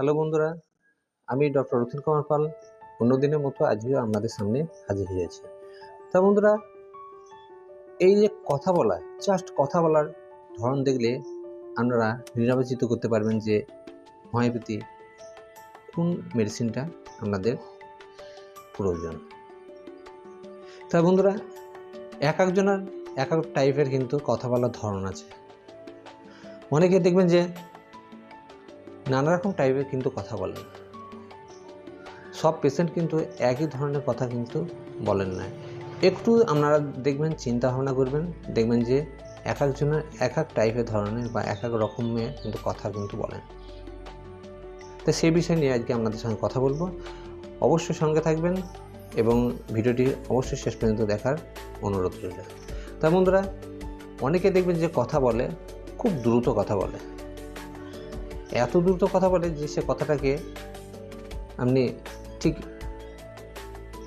Hello বন্ধুরা, আমি doctor Rathin Kumar Pal. অন্যদিনের মতো আজকে আপনাদের সামনে হাজির হয়েছি। তা বন্ধুরা, এই যে কথা বলা জাস্ট কথা বলার ধরন দেখলে আপনারা নির্বাচিত করতে পারবেন যে হোমিওপ্যাথি কোন মেডিসিনটা আপনাদের প্রয়োজন। তা বন্ধুরা, এক একজনের এক এক টাইপের কিন্তু কথা বলার ধরন আছে। অনেকে দেখবেন যে নানা রকম টাইপের কিন্তু কথা বলেন। সব পেশেন্ট কিন্তু একই ধরনের কথা কিন্তু বলেন না। একটু আপনারা দেখবেন, চিন্তা ভাবনা করবেন, দেখবেন যে এক একজনের এক এক টাইপের ধরনের বা এক এক রকমের কিন্তু কথা কিন্তু বলেন। তো সেই বিষয় নিয়ে আজকে আপনাদের সঙ্গে কথা বলব। অবশ্যই সঙ্গে থাকবেন এবং ভিডিওটি অবশ্যই শেষ পর্যন্ত দেখার অনুরোধ রইল। তা বন্ধুরা, অনেকে দেখবেন যে কথা বলে, খুব দ্রুত কথা বলে। এত দ্রুত কথা বলে যে সে কথাটাকে আপনি ঠিক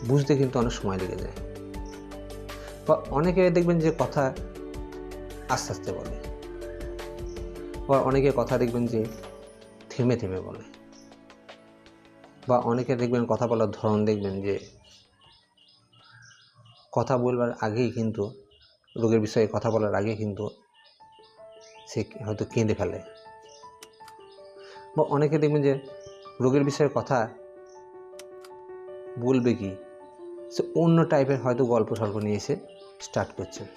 বুঝতে কিন্তু অনেক সময় লেগে যায়। বা অনেকে দেখবেন যে কথা আস্তে আস্তে বলে। বা অনেকে কথা দেখবেন যে থেমে থেমে বলে। বা অনেকে দেখবেন কথা বলার ধরন দেখবেন যে কথা বলবার আগেই কিন্তু, রোগের বিষয়ে কথা বলার আগে কিন্তু সে হয়তো কেঁদে ফেলে। বা অনেকে দেখবেন যে রোগের বিষয়ে কথা বলবে কি? সে অন্য টাইপের হয়তো গল্প সল্প নিয়ে এসে স্টার্ট করছেন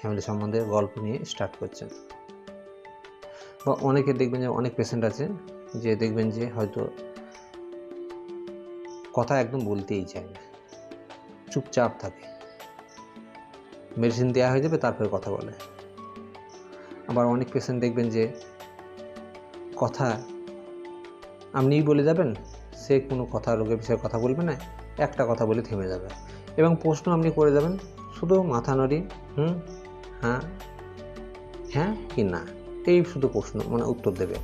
ফ্যামিলি সম্বন্ধে গল্প নিয়ে স্টার্ট করছেন বা অনেকে দেখবেন যে অনেক পেশেন্ট আছে যে দেখবেন যে হয়তো কথা একদম বলতেই চায় না। চুপচাপ থাকে। মেডিসিন দেওয়া হয়ে যাবে, তারপরে কথা বলে। আবার অনেক পেশেন্ট দেখবেন যে কথা আপনিই বলে যাবেন, সে কোনো কথা, রোগের বিষয়ে কথা বলবে না, একটা কথা বলে থেমে যাবে। এবং প্রশ্ন আপনি করে যাবেন, শুধু মাথা নড়ি, হুম হ্যাঁ হ্যাঁ কি না, এই শুধু প্রশ্ন মানে উত্তর দেবে।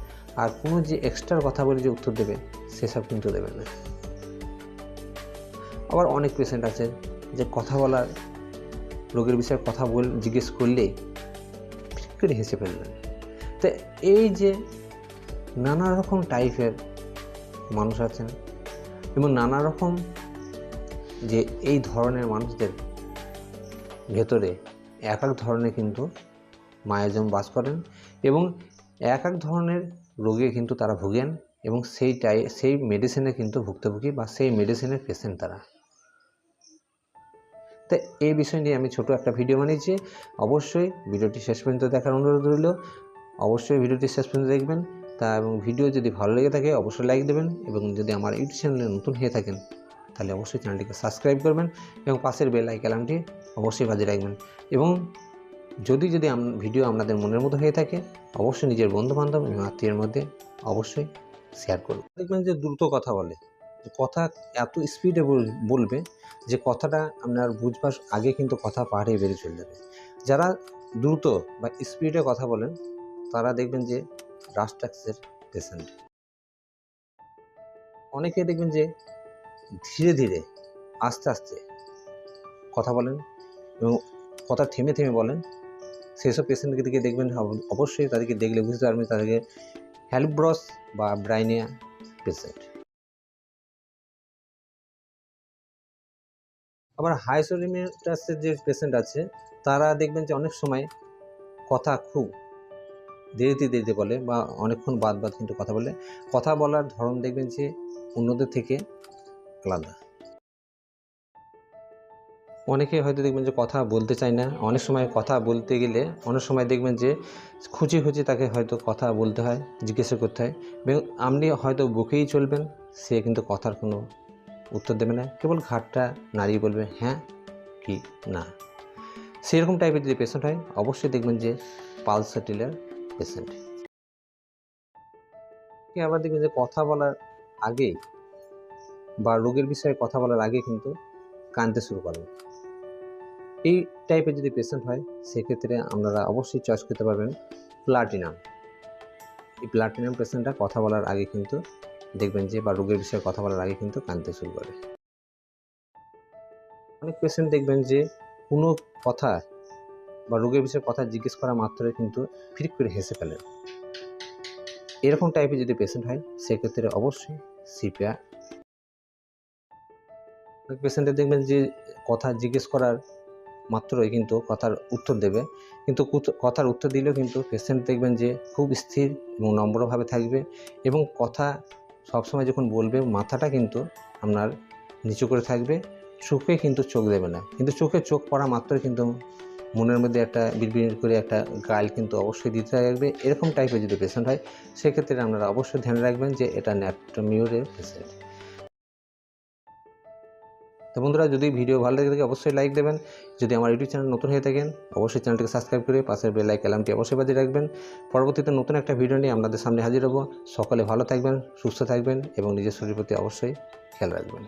আর কোনো যে এক্সট্রা কথা বলে যে উত্তর দেবে, সেসব কিন্তু দেবে না। আবার অনেক পেশেন্ট আছে, যে কথা বলার, রোগের বিষয়ে কথা বল, জিজ্ঞেস করলেই করে হেসে ফেলবেন। তো এই যে নানা রকম টাইপের মানুষ আছেন। এবং নানা রকম যে এই ধরনের মানুষদের ভেতরে এক এক ধরনের কিন্তু মায়াজম বাস করেন এবং এক এক ধরনের রোগে কিন্তু তারা ভুগেন এবং সেই টাই, সেই মেডিসিনে কিন্তু ভুক্তভোগী বা সেই মেডিসিনের পেশেন্ট তারা। তো এই বিষয় নিয়ে আমি ছোট একটা ভিডিও বানিয়েছি। অবশ্যই ভিডিওটি শেষ পর্যন্ত দেখার অনুরোধ রইল। অবশ্যই ভিডিওটি শেষ পর্যন্ত দেখবেন। তা এবং ভিডিও যদি ভালো লেগে থাকে, অবশ্যই লাইক দেবেন এবং যদি আমার ইউটিউব চ্যানেলে নতুন হয়ে থাকেন, তাহলে অবশ্যই চ্যানেলটিকে সাবস্ক্রাইব করবেন এবং পাশের বেল আইকনটি অবশ্যই বাজে রাখবেন। এবং যদি যদি ভিডিও আপনাদের মনের মতো হয়ে থাকে, অবশ্যই নিজের বন্ধুবান্ধব এবং আত্মীয়ের মধ্যে অবশ্যই শেয়ার করুন। দেখবেন যে দ্রুত কথা বলে। কথা এত স্পিডে বলবে যে কথাটা আপনার বুঝবার আগে কিন্তু কথা পাহাড়ে বেরিয়ে চলে যাবে। যারা দ্রুত বা স্পিডে কথা বলেন, তারা দেখবেন যে রাস্ট্রাক্সের পেশেন্ট। অনেকে দেখবেন যে ধীরে ধীরে আস্তে আস্তে কথা বলেন এবং কথা থেমে থেমে বলেন। সেসব পেশেন্টকে দিকে দেখবেন অবশ্যই তাদেরকে দেখলে বুঝতে পারবেন তাদেরকে হ্যালব্রস বা ব্রাইনিয়া পেশেন্ট আবার হাইসোরিমিটাসের যে পেশেন্ট আছে, তারা দেখবেন যে অনেক সময় কথা খুব দেরিতে দেরিতে বলে বা অনেকক্ষণ বাদ বাদ কিন্তু কথা বলে। কথা বলার ধরন দেখবেন যে অন্যদের থেকে আলাদা। অনেকে হয়তো দেখবেন যে কথা বলতে চায় না। অনেক সময় কথা বলতে গেলে অনেক সময় দেখবেন যে খুঁজে খুঁচি তাকে হয়তো কথা বলতে হয়, জিজ্ঞাসা করতে হয়। এবং আপনি হয়তো বুকেই চলবেন, সে কিন্তু কথার কোনো উত্তর দেবে না। কেবল ঘাটটা নাড়িয়ে বলবে হ্যাঁ কি না? সেরকম টাইপের যদি পেশেন্ট হয়, অবশ্যই দেখবেন যে পালসাটিলার পেশেন্ট আবার দেখবেন যে কথা বলার আগে বা রোগের বিষয়ে কথা বলার আগে কিন্তু কানতে শুরু করেন। এই টাইপের যদি পেশেন্ট হয়, সেক্ষেত্রে আপনারা অবশ্যই চয়েস করতে পারবেন প্লাটিনাম এই প্লাটিনাম পেশেন্টটা কথা বলার আগে কিন্তু দেখবেন যে বা রোগের বিষয়ে কথা বলার আগে কিন্তু কানতে শুরু করে। অনেক পেশেন্ট দেখবেন যে কোনো কথা বা রোগের বিষয়ে কথা জিজ্ঞেস করা মাত্রই কিন্তু ফিরিক করে হেসে ফেলেন এরকম টাইপের যদি পেশেন্ট হয়, সেক্ষেত্রে অবশ্যই সিপিআর পেশেন্টের দেখবেন যে কথা জিজ্ঞেস করার মাত্রই কিন্তু কথার উত্তর দেবে। কিন্তু কথার উত্তর দিলেও কিন্তু পেশেন্ট দেখবেন যে খুব স্থির এবং নম্রভাবে থাকবে এবং কথা সবসময় যখন বলবে, মাথাটা কিন্তু আপনার নিচু করে থাকবে। চোখে কিন্তু চোখ দেবে না। কিন্তু চোখে চোখ পড়া মাত্রই কিন্তু মনের মধ্যে একটা বিড়বিড় করে একটা গাইল কিন্তু অবশ্যই দিতে থাকবে এরকম টাইপের যদি পেশেন্ট হয়, সেক্ষেত্রে আপনারা অবশ্যই ধ্যান রাখবেন যে এটা ন্যাট্রোমিওরের পেশেন্ট তো বন্ধুরা, যদি ভিডিও ভালো লেগে থাকে, অবশ্যই লাইক দেবেন। যদি আমার ইউটিউব চ্যানেল নতুন হয়ে থাকেন, অবশ্যই চ্যানেলটিকে সাবস্ক্রাইব করে পাশের বেল লাইক অ্যালার্মটি অবশ্যই বাজিয়ে রাখবেন। পরবর্তীতে নতুন একটা ভিডিও নিয়ে আপনাদের সামনে হাজির হব। সকলে ভালো থাকবেন, সুস্থ থাকবেন এবং নিজের শরীরের প্রতি অবশ্যই খেয়াল রাখবেন।